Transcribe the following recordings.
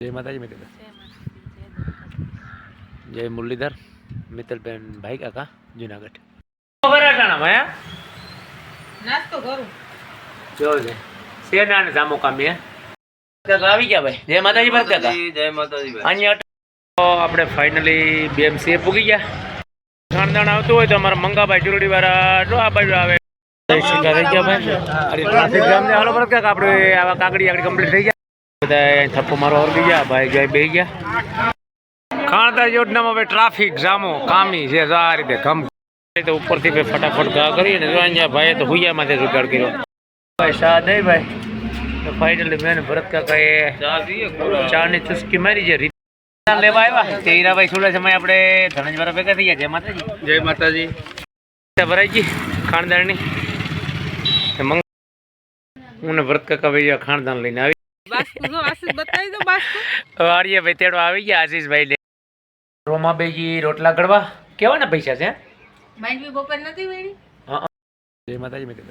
જય માતાજી મિત્ર. જય મુરલીધર મિત્તલબેન ભાઈ કાકા જુનાગઢ. નાસ્તો કરું. જો છે શેના ને સામો કામી હે કાકા આવી ગયા ભાઈ? જય માતાજી ભરત કાકા. જય માતાજી ભાઈ. અહીંયા તો આપણે ફાઇનલી બીએમસી પૂગી ગયા. ખાનદાન આવતું હોય તો અમારા મંગાભાઈ ચુરડી વાળા જો આ બાજુ આવે. શિકાર થઈ ગયા ભાઈ અરે ટ્રાફિક જામ ને હાલો ભરત કાકા આપણે આવા કાકડી આગળ કમ્પ્લીટ થઈ ગયા. બધા થપ્પો મારો ઓરગી ગયા ભાઈ જય બે ગયા. ખાણતા યોજનામાં હવે ટ્રાફિક જામો કામી છે જો આ રીતે ગમ તો ઉપરથી ભાઈ ફટાફટ ઘા કરીને જો અહીંયા ભાઈએ તો હુયામાંથી જુગાડ કર્યો. ભાઈ શાહ ભાઈ. તો ફાઇનલી મેં ભરત કાકાએ ચાની ચુસ્કી મારી છે લેવા આવ્યા. તે હીરાભાઈ છોડે સમય આપણે ધનજવાળા ભેગા થઈ ગયા. જય માતાજી. જય માતાજી. ભરાઈ ગઈ ખાણદાનની મંગ હું ને ભરત કાકા ભાઈ ખાણદાન લઈને આવી. જો આશીષ બતાવી દો બાસ્કુ? વાડીએ ભાઈ તેડો આવી ગયા આશીષભાઈ રોમા બેજી રોટલા કડવા કેવા ના પૈસા છે માંડવી બપોર નથી વેડી? જય માતાજી મિત્ર.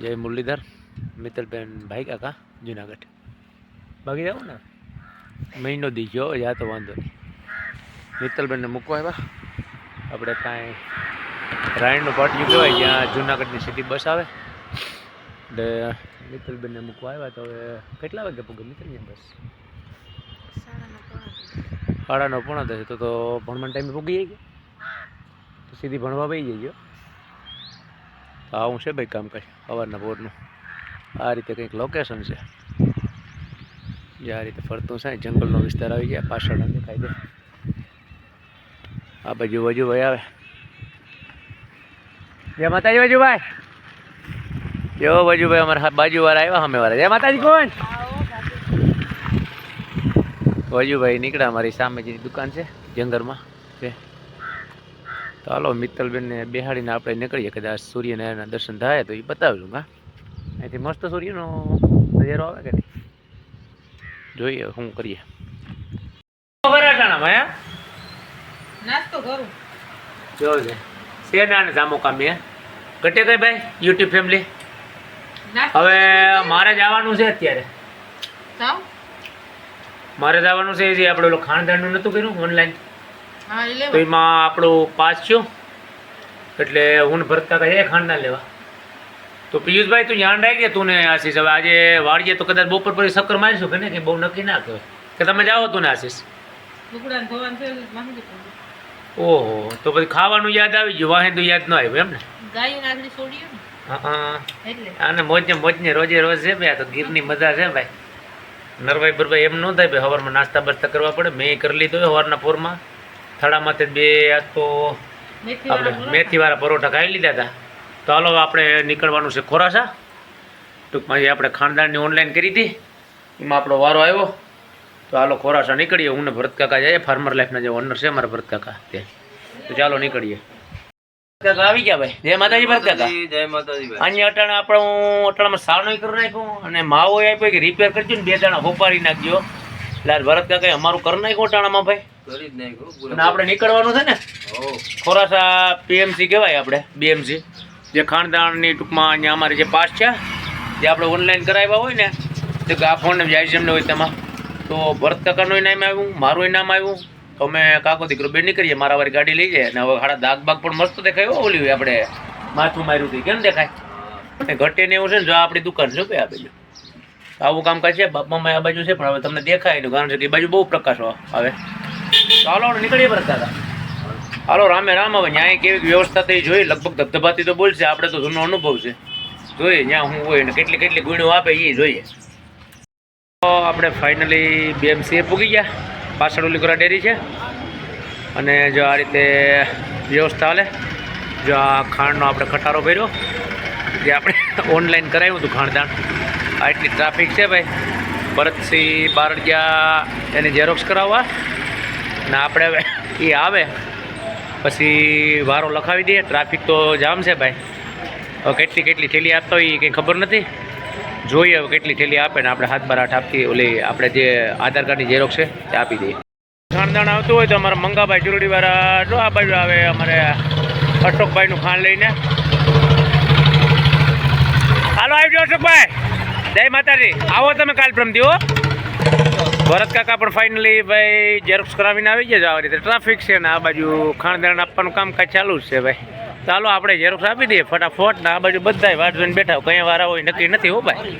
જય મુરલીધર મિત્તલબેન ભાઈ કાકા જુનાગઢ. બાકી જાવ ને? મહિનો દી ગયો યા તો વાંધો નહીં. મિત્તલબેનને મૂકવા આવ્યા. આપણે કાંઈ રાયણનું પાટિયું કહેવાય જ્યાં જુનાગઢની સીધી બસ આવે. એટલે મિત્તલબેનને મૂકવા આવ્યા તો હવે કેટલા વાગે પૂગે મિત્રની બસ? સાડા નવ પોણા દસ. તો તો ભણવાના ટાઈમે પૂગી જાય તો સીધી ભણવા બેસી ગયો તો આવું છે ભાઈ કામ કાજ? સવારના બોરનું આ રીતે કંઈક લોકેશન છે. જે આ રીતે ફરતું છે જંગલનો વિસ્તાર આવી ગયા, પાછળ દેખાય દે આ બાજુ બાજુ ભાઈ આવે. જય માતાજી બાજુભાઈ જો બાજુભાઈ અમારા બાજુ વાળા આવ્યા સામે વાળા. જય માતાજી કોણ? વજુભાઈ નીકળ્યા અમારી સામે જેની દુકાન છે જંગરમાં છે. તો હાલો મિત્તલબેનને બેહાડીને આપણે નીકળીએ કદાચ સૂર્યનારાયણના દર્શન થાય તો એ બતાવશું હા. અહીંથી મસ્ત સૂર્યનો નજારો આવે કે નહીં? જોઈએ શું કરીએ. નાસ્તો કરું. જો છે શેના ને જામો કામી ઘટે કઈ ભાઈ? YouTube family? હવે મારે જવાનું છે અત્યારે. મારે જવાનું છે જે આપણે ઓલું ખાનદાનનું નહોતું કર્યું ઓનલાઈન તો એમાં આપણું પાસ થયો. એટલે હું ભરતા કાકા એ ખાંડના લેવા. તો પિયુષભાઈ તું ધ્યાન રાખજે તું ને આશીષ. હવે આજે વાળીએ તો કદાચ બપોર પછી ચક્કર મારીશું કે ને કે બહુ નક્કી ના કહેવાય. કે તમે જાઓ તું ને આશીષ. ઓહો તો પછી ખાવાનું યાદ આવી ગયું વાહન તો યાદ ન આવ્યું એમ ને ગાયું છોડ્યું આને મોજને મોજને રોજે રોજ છે ભાઈ આ તો ગીરની મજા છે ભાઈ. નરભાઈ બરભાઈ એમ ન થાય ભાઈ સવારમાં નાસ્તા બાસ્તા કરવા પડે. મેં કરી લીધો સવારના પોરમાં. થાળામાંથી બે આ તો આપણે મેથીવાળા પરોઠા ખાઈ લીધા હતા. તો હાલો આપણે નીકળવાનું છે ખોરાસા. ટૂંકમાં જે આપણે ખાનદાનની ઓનલાઈન કરી હતી. એમાં આપણો વારો આવ્યો. તો હાલો ખોરાસા નીકળીએ. હું ને ભરત કાકા જઈએ ફાર્મર લાઈફના જે ઓનર છે અમારા ભરતકાકા તે તો ચાલો નીકળીએ. કાકા આવી ગયા ભાઈ. જય માતાજી ભરત કાકા જય માતાજી ભાઈ. અહીંયા અટાણે આપણે હું અટાણામાં સાવનો કરી નાખ્યું અને માવો આપ્યો કે રિપેર કરજો ને બે દાણા હોપારી નાખજો. એટલે ભરત કાકા અમારું કરી નાખ્યું અટાણામાં ભાઈ. અને આપણે નીકળવાનું છે ને? ખોરાસા પીએમસી કહેવાય આપણે બીએમસી. જે ખાનદાનની ટૂંકમાં અહીંયા અમારે જે પાસ છે જે આપણે ઓનલાઈન કરાવ્યા હોય ને તે આ ફોન જાય જેમને હોય તેમાં. તો ભરત કાકાનું નામ આવ્યું મારું નામ આવ્યું તો અમે કાકો દીકરો બે નીકળીએ, મારા વાળી ગાડી લઈ જાય. અને હવે હાડા દાગ બાગ પણ મસ્ત દેખાય ઓલી આપણે માથું માર્યું હતું કેમ દેખાય? ઘટે ને એવું છે ને, જો આપણી દુકાન છે, ભાઈ, આ બાજુ. આવું કામકાજ છે? બાપમાં આ બાજુ છે, પણ હવે તમને દેખાય એનું કારણ છે કે એ બાજુ બહુ પ્રકાશ આવે હાલો નીકળીએ કાકા હાલો, રામે, રામ, હવે ન્યાય કેવી વ્યવસ્થા થઈ જોઈ, લગભગ ધબધબાતી તો બોલશે, આપણે તો જૂનો અનુભવ છે. જોઈએ ત્યાં હું હોય ને કેટલી કેટલી ગુણો આપે એ જોઈએ. તો આપણે ફાઇનલી બીએમસીએ પૂગી ગયા. પાછળ ઓલી ડેરી છે. અને જો આ રીતે વ્યવસ્થા હાલે. જો આ ખાંડનો આપણે ખટારો કર્યો જે આપણે ઓનલાઈન કરાવ્યું હતું ખાણદાણ. આ એટલી ટ્રાફિક છે ભાઈ. ભરતસિંહ બારડિયા એની ઝેરોક્સ કરાવવા. ને આપણે હવે એ આવે. પછી વારો લખાવી દઈએ. ટ્રાફિક તો જામ છે ભાઈ. હવે કેટલી કેટલી થેલી આપતો એ કંઈ ખબર નથી. જોઈએ કેટલી થેલી આપે ને આપણે હાથ બાર આઠ આપતી ઓલી આપણે જે આધાર કાર્ડની ઝેરોક્ષ છે, તે આપી દઈએ. ખાનદાન આવતું હોય તો અમારા મંગાભાઈ ચુરડીવાળા, જો આ બાજુ આવે અમારે અશોકભાઈનું ખાન લઈને. હાલો આવજો અશોકભાઈ. જય માતાજી. આવો તમે કાલ પ્રમથી હો. ભરત કાકા પણ ફાઇનલી ભાઈ ઝેરોક્ષ કરાવીને આવી ગયા છે. આ રીતે ટ્રાફિક છે ને આ બાજુ ખાણદાણ આપવાનું કામકાજ ચાલુ જ છે ભાઈ. ચાલો આપણે ઝેરોક્ષ આપી દઈએ ફટાફટ ના આ બાજુ બધાય વાટ જોઈને બેઠા કઈ વારા હોય નક્કી નથી હો ભાઈ.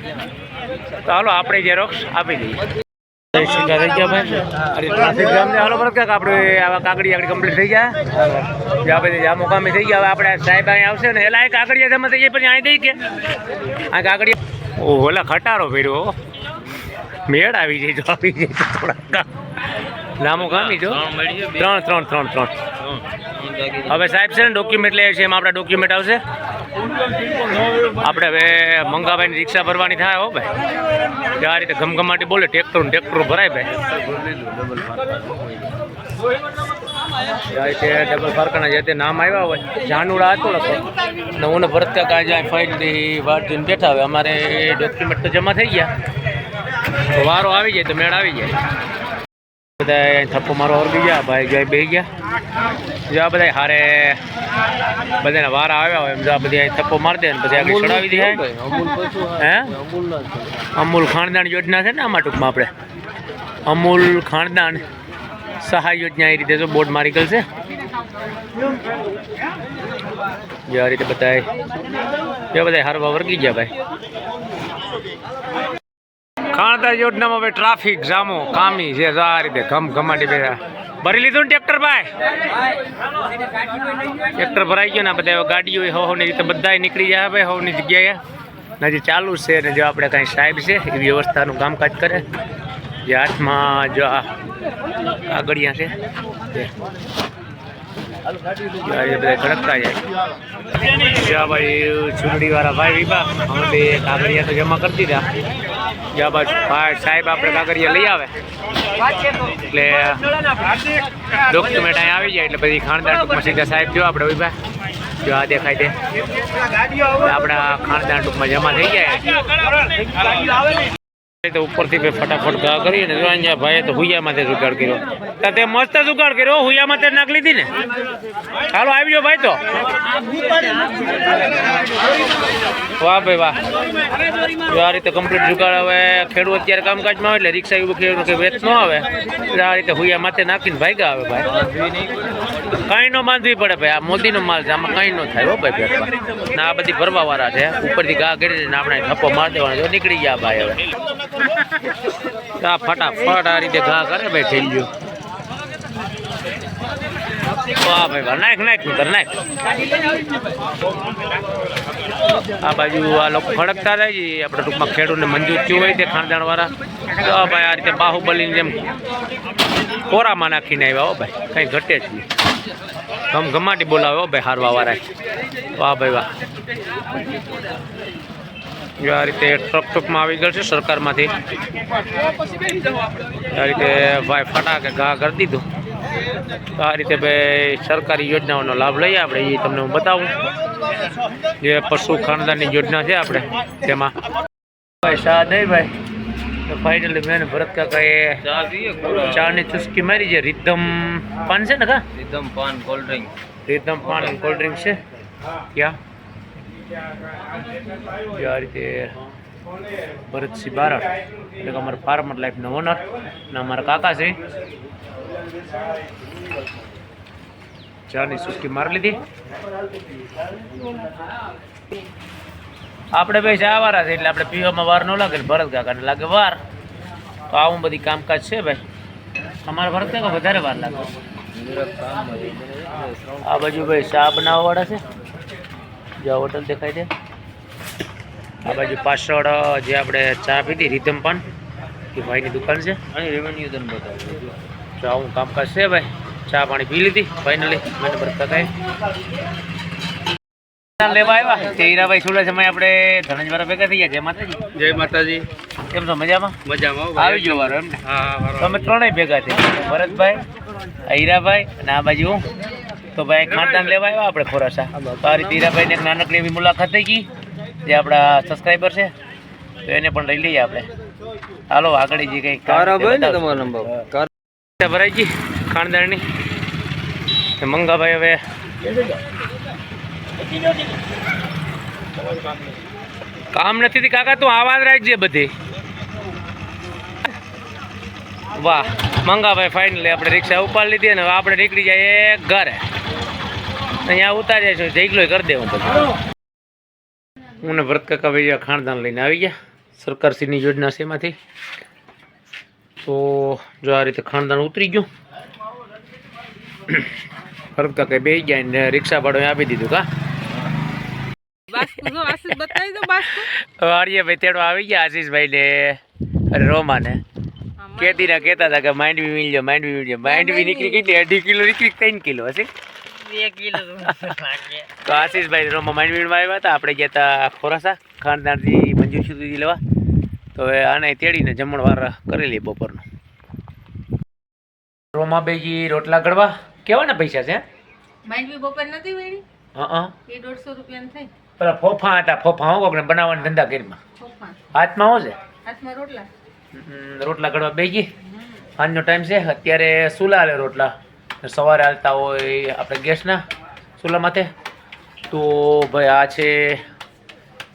ચાલો આપણે ઝેરોક્ષ આપી દઈએ. ઓલા ખટારો ફેર્યો હો. મેળ આવી જાય લાંબુ આવી જાય તો લાંબો કામી. જો. ત્રણ. ત્રણ ત્રણ. ત્રણ. હવે સાહેબ છે ને ડોક્યુમેન્ટ લે છે, એમાં આપણા ડોક્યુમેન્ટ આવશે. આપણે હવે મંગાભાઈની રિક્ષા ભરવાની થાય હો ભાઈ. આ રીતે ઘમઘમાટી બોલે ટ્રેક્ટર ટ્રેક્ટર ભરાય ભાઈ. રીતે ડબલ ફારકાના તે નામ આવ્યા હોય, જાનુડા હતો ભરત કાકા જાય વાત જોઈને બેઠા હવે અમારે ડોક્યુમેન્ટ તો જમા થઈ ગયા. વારો આવી જાય તો મેળ આવી જાય. બધા થપ્પો મારો ઓરગી ગયા ભાઈ જોઈ બે ગયા. જો આ બધા હારે બધાને વારા આવ્યા હોય એમ જો આ બધી થપ્પો મારી દે ને પછી આગળ ચડાવી દે હે? અમૂલ ખાનદાન ખાણદાન યોજના છે ને આમાં ટૂંકમાં આપણે. અમૂલ ખાણદાન સહાય યોજના એ રીતે જો બોર્ડ મારી ગયેલ છે જે આ રીતે બધાય એ બધા હારવા વર્ગી ગયા ભાઈ. ખાણદાન યોજનામાં ભાઈ ટ્રાફિક જામો, કામી છે જો આ રીતે ઘમ ઘમાટી બેઠા ભરી લીધું ને ટ્રેક્ટર ભાઈ? ટ્રેક્ટર ભરાઈ ગયું ને બધા ગાડીઓ હો ની રીતે બધા નીકળી જાય ભાઈ હોની જગ્યાએ. ને હજી ચાલુ છે ને જો આપણે કાંઈ સાહેબ છે, એ વ્યવસ્થાનું કામકાજ કરે. જે હાથમાં જો આ કાગળિયા છે. તે. રીતે બધા ખડકતા જાય. જો ભાઈ ચૂંટણીવાળા ભાઈ વિભા અમે તો જમા કરી દીધા. જ્યાં બાજુ ભાઈ સાહેબ આપણે કાગળિયા લઈ આવે. એટલે ડોક્યુમેન્ટ અહીં આવી જાય, એટલે પછી ખાણદાર ટૂંકમાં સીધા સાહેબ જો આપણે જો આ દેખાય છે આપણા ખાનદાન ટૂંકમાં જમા થઈ જાય. ઉપરથી ફટાફટ ગા કરી અને જો અહીંયા ભાઈએ તો હુયા માથે જુગાડ કર્યો. તો મસ્ત જુગાડ કર્યો હુયા માથે નાખ લીધી ને. હાલો, આવી ગયો ભાઈ તો. વાહ ભાઈ વાહ. જો આ રીતે કમ્પ્લીટ જુગાડ હવે ખેડૂત અત્યારે કામકાજમાં આવે એટલે રિક્ષા એવું ખેડૂત કે વેચ ન આવે. એટલે આ રીતે હુયા માથે નાખીને ભાગ્યા આવે ભાઈ. કાંઈ નો બાંધવી પડે ભાઈ, આ મોદીનો માલ છે, આમાં કાંઈ ન થાય હો ભાઈ પેટમાં ના આ બધી ભરવા વાળા છે, ઉપરથી ગા કરીને આપણે થપ્પો માર દેવાનો નીકળી ગયા ભાઈ હવે. આ ફટાફટ આ રીતે ઘા કરે ભાઈ, થઈ ગયું. વાહ ભાઈ નાખ નાખ કર નાખ. આ બાજુ આ લોકો ખડકતા છે આપણે ટૂંકમાં ખેડૂતને મંજૂર થયું હોય તે તો ભાઈ આ રીતે બાહુબલીની જેમ કોરામાં નાખીને આવ્યા હો ભાઈ, કંઈ ઘટે જ નહીં. ગમ ગમાટી બોલાવે હો ભાઈ હારવા વાળા વાહ ભાઈ, વાહ. જો આ રીતે ટ્રક ટ્રકમાં આવી ગયો છે સરકારમાંથી. આ રીતે ભાઈ ફટાકે ઘા કરી દીધું. તો આ રીતે ભાઈ સરકારી યોજનાઓનો લાભ લઈએ આપણે એ તમને હું બતાવું. જે પશુ ખાનદાનની યોજના છે આપણે તેમાં. ભાઈ શાહ નહીં ભાઈ. તો ફાઇનલી મેં ભરત કાકાએ ચાની ચુસ્કી મારી છે. રીધમ પાન છે ને કા? એકદમ paan cold drink rhythm paan cold drink છે. ક્યાં? જે આ રીતે ભરતસિંહ બારડ, એટલે કે અમારા ફાર્મર લાઈફના ઓનર અને અમારા કાકા છે. ચાની ચુસ્કી મારી લીધી. આપણે ભાઈ વાળા છે, એટલે આપણે પીવામાં વાર ન લાગે ભરત કાકાને લાગે વાર. તો આવું બધી કામકાજ છે ભાઈ. અમારા ભરત કાકા વધારે વાર લાગે. આ બાજુ ભાઈ ચા બનાવવા વાળા છે. જ્યાં હોટલ દેખાય છે. આ બાજુ પાછળ જે આપણે ચા પીધી રીધમ પણ એ ભાઈની દુકાન છે. અહીં રેવન્યુ તને બતાવું તો આવું કામકાજ છે ભાઈ. ચા પાણી પી લીધી ફાઇનલી મને ભરત કાકાએ લેવા આવ્યા. તે હીરાભાઈ સુડા સમય આપણે ધનંજવાળા ભેગા થઈ ગયા. જય માતાજી. જય માતાજી. કેમ છો? મજામાં? મજામાં આવી ગયો વારો એમ ને? હા તો અમે ત્રણેય ભેગા છે ભરતભાઈ હીરાભાઈ અને આ બાજુ તો ભાઈ ખાનદાન લેવા આવ્યા આપણે ખોરાસા. તો આ રીતે હીરાભાઈને એક નાનકડી એવી મુલાકાત થઈ ગઈ જે આપણા સબસ્ક્રાઈબર છે. તો એને પણ લઈ લઈએ આપણે. હાલો આગળ જે કંઈક ભરાઈ ગઈ ખાનદાનની. મંગાભાઈ હવે કામ નથી થી કાકા તું આવાજ રાખજે બધી. વાહ મંગાભાઈ ફાઇનલી આપણે રિક્ષા ઉપાડી લીધી અને હવે આપણે નીકળી જઈએ ઘરે. અહીંયા ઉતાર્યા છે જઈગલો કરી દેવું પછી. હું ને ભરત કાકા ભાઈ ખાણદાન લઈને આવી ગયા સરકારશ્રીની યોજના છે એમાંથી. તો જો આ રીતે ખાણદાન ઉતરી ગયું. ભરત કાકા બે ગયા ને રિક્ષા ભાડો આપી દીધું કા? તેડો આવી ગયા આશીષભાઈ ને અરે રોમાને. કેતી ના કેતા હતા કે માઇન્ડ બી મિલજો માઇન્ડ બી મિલજો માઇન્ડ બી નીકળી કેટલી અઢી કિલો નીકળી ત્રણ કિલો હશે? તો આશીષભાઈ રોમા માઇન્ડમાં આવ્યા હતા. આપણે ગયા હતા ખોરાસા ખાનદાનથી મંજૂર સુધી લેવા. તો હવે આને તેડીને જમણવાર કરી લઈએ બપોરનું. રોમાભાઈજી રોટલા ગળવા. કેવાના પૈસા છે? માંડવી બપોર નથી વેડી હા એ દોઢસો રૂપિયા થાય. પેલા ફોફા હતા ફોફા હું કોકને બનાવવાના ધંધા કરીમાં હાથમાં હું છે? હાથમાં રોટલા. રોટલા ગળવા બેગી સાંજનો ટાઈમ છે. અત્યારે સુલા હાલે રોટલા? સવારે હાલતા હોય આપણે ગેસના ચૂલા માથે. તો ભાઈ આ છે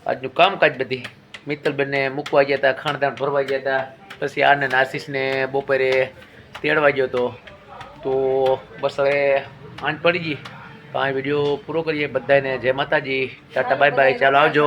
આજનું કામકાજ બધી. મિત્તલબેનને મૂકવા ગયા હતા, ખાણદાણ ભરવા ગયા હતા. પછી આને આશીષને બપોરે તેડવા ગયો હતો. તો બસ હવે આંચ પડી ગઈ. તો આ વીડિયો પૂરો કરીએ. બધાને જય માતાજી. Tata, bye bye. ચાલો આવજો.